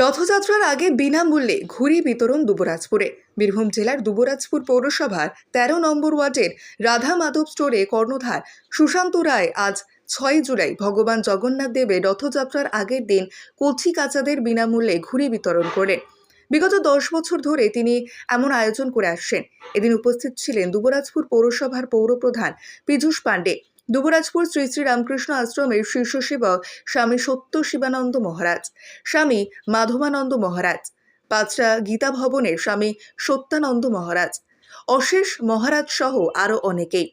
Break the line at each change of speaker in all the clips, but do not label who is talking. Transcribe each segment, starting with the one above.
রথযাত্রার আগে বিনামূল্যে ঘুড়ি বিতরণ দুবরাজপুরে। বীরভূম জেলার দুবরাজপুর পৌরসভার তেরো নম্বর ওয়ার্ডের রাধা মাধব স্টোরে কর্ণধার সুশান্ত রায় আজ ছয় জুলাই ভগবান জগন্নাথ দেবের রথযাত্রার আগের দিন কচি কাচাদের বিনামূল্যে ঘুড়ি বিতরণ করেন বিগত দশ বছর ধরে তিনি এমন আয়োজন করে আসছেন। এদিন উপস্থিত ছিলেন দুবরাজপুর পৌরসভার পৌরপ্রধান পীযূষ পাণ্ডে। দুবরাজপুর শ্রী শ্রী রামকৃষ্ণ আশ্রমের শীর্ষ সেবক স্বামী সত্য শিবানন্দ মহারাজ, স্বামী মাধবানন্দ মহারাজ, পাঁচটা গীতা ভবনের স্বামী সত্যানন্দ মহারাজ, অশেষ মহারাজ সহ আরও অনেকেই।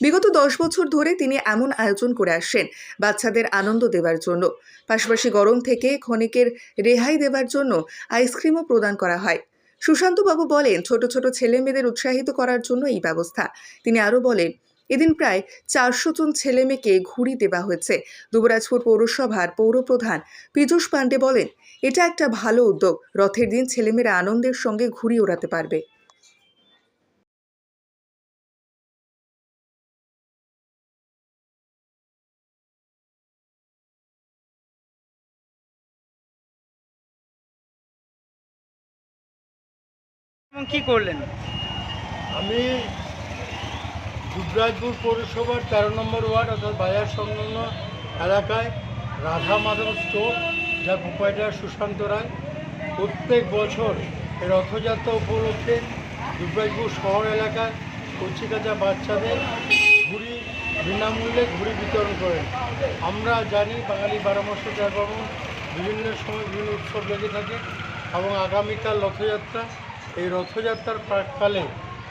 বিগত দশ বছর ধরে তিনি এমন আয়োজন করে আসছেন বাচ্চাদের আনন্দ দেওয়ার জন্য। পাশাপাশি গরম থেকে ক্ষণিকের রেহাই দেওয়ার জন্য আইসক্রিমও প্রদান করা হয়। সুশান্তবাবু বলেন, ছোট ছোট ছেলে মেয়েদের উৎসাহিত করার জন্য এই ব্যবস্থা। তিনি আরও বলেন এদিন প্রায় চারশো জন ছেলে মেয়েকে ঘুরি দেওয়া হয়েছে। দুবরাজপুর পৌরসভার পৌরপ্রধান পীযূষ পাণ্ডে বলেন এটা একটা ভালো উদ্যোগ। রথের দিন ছেলেমেয়েরা আনন্দের সঙ্গে ঘুড়ি ওড়াতে পারবে।
কি করলেন?
আমি দুবরাজপুর পৌরসভার তেরো নম্বর ওয়ার্ড অর্থাৎ বাজার সংলগ্ন এলাকায় রাধা মাধব স্টোর যার প্রোপাইটার সুশান্ত রায় প্রত্যেক বছর রথযাত্রা উপলক্ষে দুবরাজপুর শহর এলাকায় কচিকাচা বাচ্চাদের ঘুড়ি বিনামূল্যে ঘুড়ি বিতরণ করেন। আমরা জানি বাঙালি বারো মাসে পার্বণ বিভিন্ন সময় বিভিন্ন উৎসব লেগে থাকে এবং আগামীকাল রথযাত্রা। এই রথযাত্রার প্রাককালে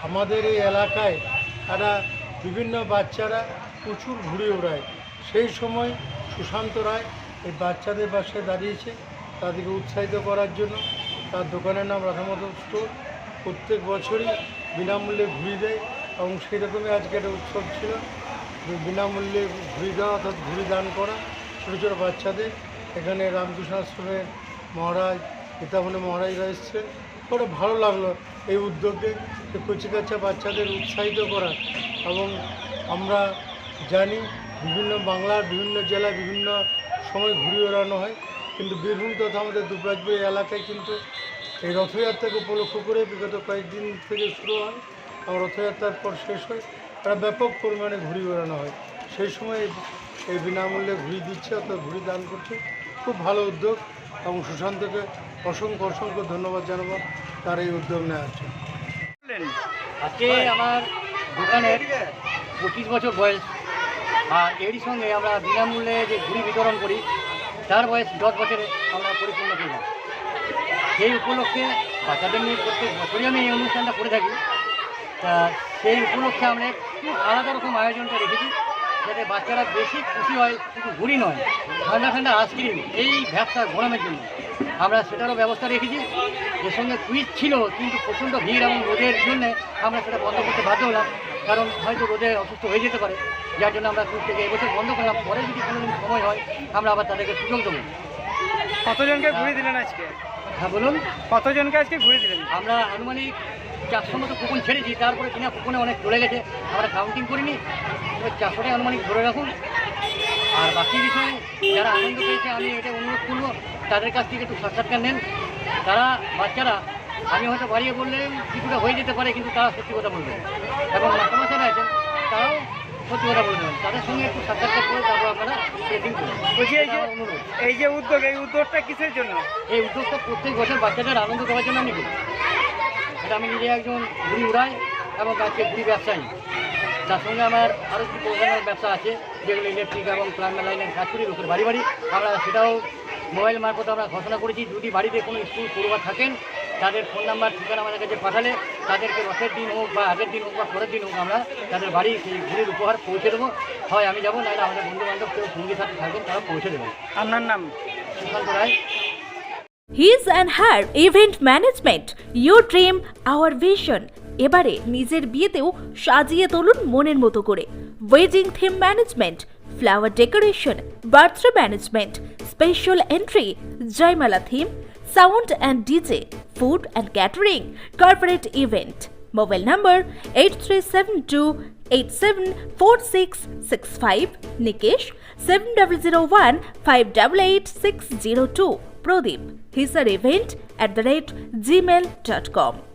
আমাদের এই এলাকায় তারা বিভিন্ন বাচ্চারা প্রচুর ঘুরে ওড়ায়। সেই সময় সুশান্ত রায় এই বাচ্চাদের পাশে দাঁড়িয়েছে তাদেরকে উৎসাহিত করার জন্য। তার দোকানের নাম রাধামাধব স্টোর। প্রত্যেক বছরই বিনামূল্যে ঘুরি দেয় এবং সেই রকমই আজকে একটা উৎসব ছিল। বিনামূল্যে ঘুরি দেওয়া অর্থাৎ ঘুরি দান করা ছোটো ছোটো বাচ্চাদের। এখানে রামকৃষ্ণ আশ্রমের মহারাজ পিতামণি মহারাজরা এসছেন। বড় ভালো লাগল এই উদ্যোগে যে কচিকাচা বাচ্চাদের উৎসাহিত করা এবং আমরা জানি বিভিন্ন বাংলার বিভিন্ন জেলায় বিভিন্ন সময় ঘুরে বেড়ানো হয়। কিন্তু বীরভূম তথা আমাদের দুবরাজপুর এলাকায় কিন্তু এই রথযাত্রাকে উপলক্ষ করে বিগত কয়েকদিন থেকে শুরু হয় এবং রথযাত্রার পর শেষ হয়। তারা ব্যাপক পরিমাণে ঘুরে বেড়ানো হয়। সেই সময় এই বিনামূল্যে ঘুরি দিচ্ছে অর্থাৎ ঘুরি দান করছে। খুব ভালো উদ্যোগ এবং সুশান্তকে অসংখ্য অসংখ্য ধন্যবাদ জানাব। তার এই উদ্যোগ জন্য
করলেন
আজকে আমার দোকানের পঁচিশ বছর বয়স। আর এরই সঙ্গে আমরা বিনামূল্যে যে ঘুড়ি বিতরণ করি, তার বয়স দশ বছরে আমরা পরিপূর্ণ করলাম সেই উপলক্ষে বাচ্চাদের নিয়ে প্রত্যেক বছরই আমি এই অনুষ্ঠানটা করে থাকি। তা সেই উপলক্ষে আমরা একটু আলাদা রকম আয়োজনটা রেখেছি। যাতে বাচ্চারা বেশি খুশি হয় শুধু ঘুরি নয় ঠান্ডা ঠান্ডা আইসক্রিম এই ব্যবসা গরমের জন্য। আমরা সেটারও ব্যবস্থা রেখেছি। এর সঙ্গে কুইজ ছিল কিন্তু প্রচণ্ড ভিড় এবং রোদের জন্য আমরা সেটা বন্ধ করতে বাধ্য হলাম। কারণ হয়তো রোদে অসুস্থ হয়ে যেতে পারে। যার জন্য আমরা কুইজ থেকে এবছর বন্ধ করলাম। পরে যদি কোনো সময় হয় আমরা আবার তাদেরকে সুযোগ দেবো।
কতজনকে ঘুরে দিলেন আজকে?
হ্যাঁ বলুন।
কতজনকে আজকে ঘুরে দিলেন?
আমরা আনুমানিক চারশো মতো কুপন ছেড়েছি তারপরে কিনা কুপনে অনেক চলে গেছে আমরা কাউন্টিং করিনি। এবার চারশোটাই আনুমানিক ধরে রাখুন। আর বাকি বিষয়ে যারা আনন্দ পেয়েছে আমি এটা অনুরোধ করব তাদের কাছ থেকে একটু সাক্ষাৎকার নেন। তারা বাচ্চারা আমি হয়তো বাড়িয়ে বললে কিছুটা হয়ে যেতে পারে কিন্তু তারা সত্যি কথা বলবেন এবং মাস্টারমশাইরা আছেন তারাও সত্যি কথা বলবেন তাদের সঙ্গে একটু সাক্ষাৎকার করে তারপর আপনারা ট্রেডিং করবেন
এই যে
অনুরোধ।
এই যে উদ্যোগ এই উদ্যোগটা কিসের জন্য?
এই উদ্যোগটা প্রত্যেক বছর বাচ্চাদের আনন্দ দেওয়ার জন্য আমি করি। আমি নিজে একজন ঘুড়ি উড়াই এবং আজকে ঘুড়ি ব্যবসায়ী। তার সঙ্গে আমার আরও কিছু প্রোগ্রামের ব্যবসা আছে যেগুলো ইলেকট্রিক এবং প্লাম্বার লাইনের কাজ করি লোকের বাড়ি বাড়ি। আমরা সেটাও মোবাইল মারফত আমরা ঘোষণা করেছি যদি বাড়িতে কোনো স্কুল পড়ুয়া থাকেন তাদের ফোন নাম্বার ঠিকানা আমাদের কাছে পাঠালে তাদেরকে রথের দিন হোক বা আগের দিন হোক বা পরের দিন হোক আমরা তাদের বাড়ি সেই ঘুড়ির উপহার পৌঁছে দেবো। হয় আমি যাব নাহলে আমাদের বন্ধু বান্ধব কেউ সঙ্গী সাথে থাকবেন তারা পৌঁছে দেবেন
আপনার নাম?
Sushanta Roy.
His and her event management your dream our vision এবারে নিজের বিয়েতেও সাজিয়ে তুলুন মনের মতো করে। Wedding theme management flower decoration birthday management special entry Jaimala theme sound and DJ food and catering corporate event mobile number eight three seven two eight seven four six six five নিকেশ seven double zero one five double eight six zero two Prodeep His at event at the rate gmail.com.